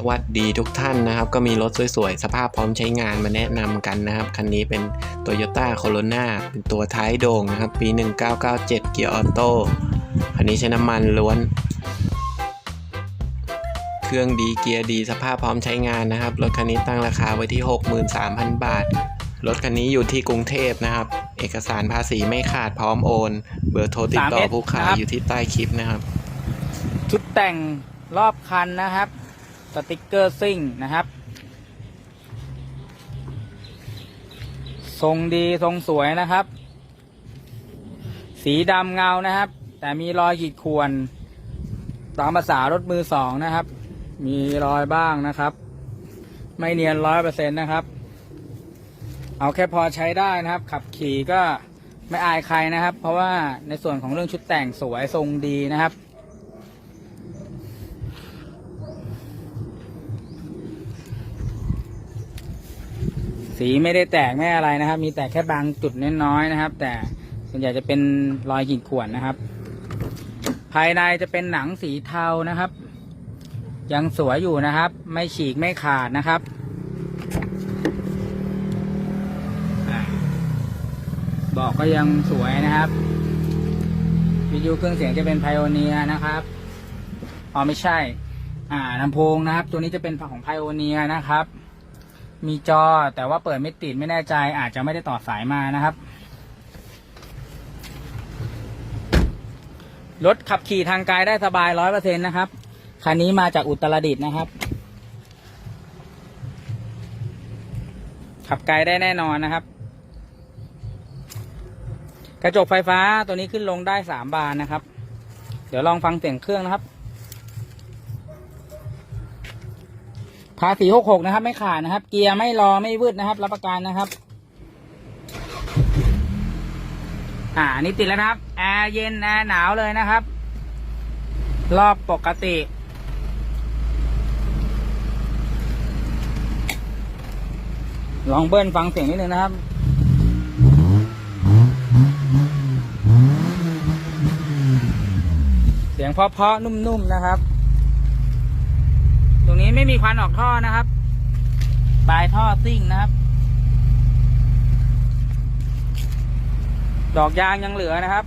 สวัสดีทุกท่านนะครับ ก็มีรถสวยๆ สภาพพร้อมใช้งานมาแนะนำกันนะครับ คันนี้เป็น Toyota Corona เป็นตัวท้ายโด่งนะครับ ปี 1997 เกียร์ออโต้คันนี้ใช้น้ำมันล้วน เครื่องดีเกียร์ดีสภาพพร้อมใช้งานนะครับ รถคันนี้ตั้งราคาไว้ที่ 63,000 บาท รถคันนี้อยู่ที่กรุงเทพนะครับ เอกสารภาษีไม่ขาดพร้อมโอน เบอร์โทรติดต่อ 3S ผู้ขายนะครับอยู่ที่ใต้คลิปนะครับชุดแต่งรอบคันนะครับส ติกเกอร์ซิ่งนะครับ ทรงดีทรงสวยนะครับ สีดำเงานะครับ แต่มีรอยขีดข่วน ตามภาษารถมือสองนะครับ มีรอยบ้างนะครับ ไม่เนียนร้อยเปอร์เซ็นต์นะครับ เอาแค่พอใช้ได้นะครับ ขับขี่ก็ไม่อายใครนะครับ เพราะว่าในส่วนของเรื่องชุดแต่งสวยทรงดีนะครับ สีไม่ได้แตกไม่อะไรนะครับ มีแต่แค่บางจุดน้อยๆนะครับ แต่ส่วนใหญ่จะเป็นรอยขีดข่วนนะครับ ภายในจะเป็นหนังสีเทานะครับ ยังสวยอยู่นะครับ ไม่ฉีกไม่ขาดนะครับเบอกก็ยังสวยนะครับวิทยุเครื่องเสียงจะเป็นไพโอเนียนะครับอ๋อไม่ใช่ อ่าลำโพงนะครับ ตัวนี้จะเป็นของไพโอเนียนะครับ มีจอแต่ว่าเปิดไม่ติดไม่แน่ใจ อาจจะไม่ได้ต่อสายมานะครับ รถขับขี่ทางไกลได้สบายร้อยเปอร์เซ็นนะครับ คันนี้มาจากอุตรดิตถ์นะครับ ขับไกลได้แน่นอนนะครับ กระจกไฟฟ้าตัวนี้ขึ้นลงได้สามบานนะครับ เดี๋ยวลองฟังเสียงเครื่องนะครับ ภาษีหกหกนะครับ ไม่ขาดนะครับ เกียร์ไม่รอไม่วืดนะครับ รับประกันนะครับ อ่านี่ติดแล้วนะครับแอร์เย็นแอร์หนาวเลยนะครับ รอบปกติลองเบิ้ลฟังเสียงนิดนึงนะครับ เสียงเพาะๆนุ่มๆนะครับ นี้ไม่มีควันออกท่อนะครับปลายท่อซิ่งนะครับ ดอกยางยังเหลือนะครับ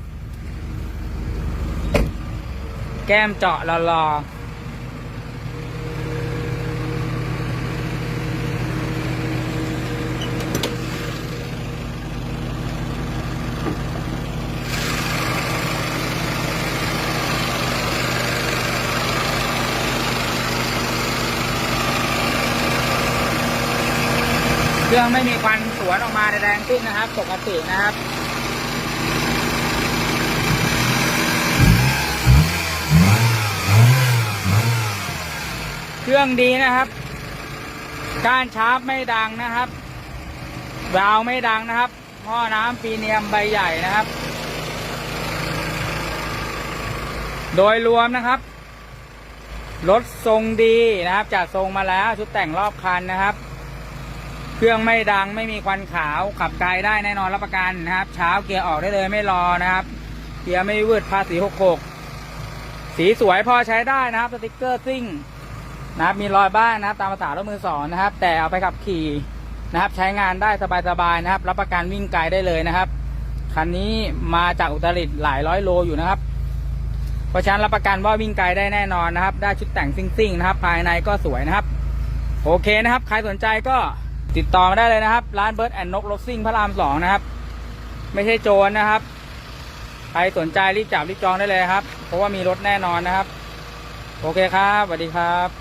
แก้มเจาะรอๆ เครื่องไม่มีควันสวนออกมาแรงขึ้นนะครับ ปกตินะครับเครื่องดีนะครับ การชาร์จไม่ดังนะครับวาล์วไม่ดังนะครับท่อน้ำปีเนียมใบใหญ่นะครับ โดยรวมนะครับ รถทรงดีนะครับจัดทรงมาแล้วชุดแต่งรอบคันนะครับ เครื่องไม่ดังไม่มีควันขาวขับไกลได้แน่นอนรับประกันนะครับ เช้าเกียร์ออกได้เลยไม่รอนะครับ เกียร์ไม่วืดภาษีหกหกสีสวยพอใช้ได้นะครับสติกเกอร์ซิ่งนะครับมีรอยบ้างนะครับ ตามภาษารถมือสองนะครับ แต่เอาไปขับขี่นะครับ ใช้งานได้สบายๆนะครับ รับประกันวิ่งไกลได้เลยนะครับคันนี้มาจากอุตรดิตถ์หลายร้อยโลอยู่นะครับเพราะฉะนั้นรับประกันว่าวิ่งไกลได้แน่นอนนะครับ ได้ชุดแต่งซิ่งๆนะครับ ภายในก็สวยนะครับ โอเคนะครับ ใครสนใจก็ ติดต่อมาได้เลยนะครับ ร้านเบิร์ดแอนนกรถซิ่งพระรามสองนะครับ ไม่ใช่โจรนะครับ ใครสนใจรีบจับรีบจองได้เลยครับ เพราะว่ามีรถแน่นอนนะครับ โอเคครับสวัสดีครับ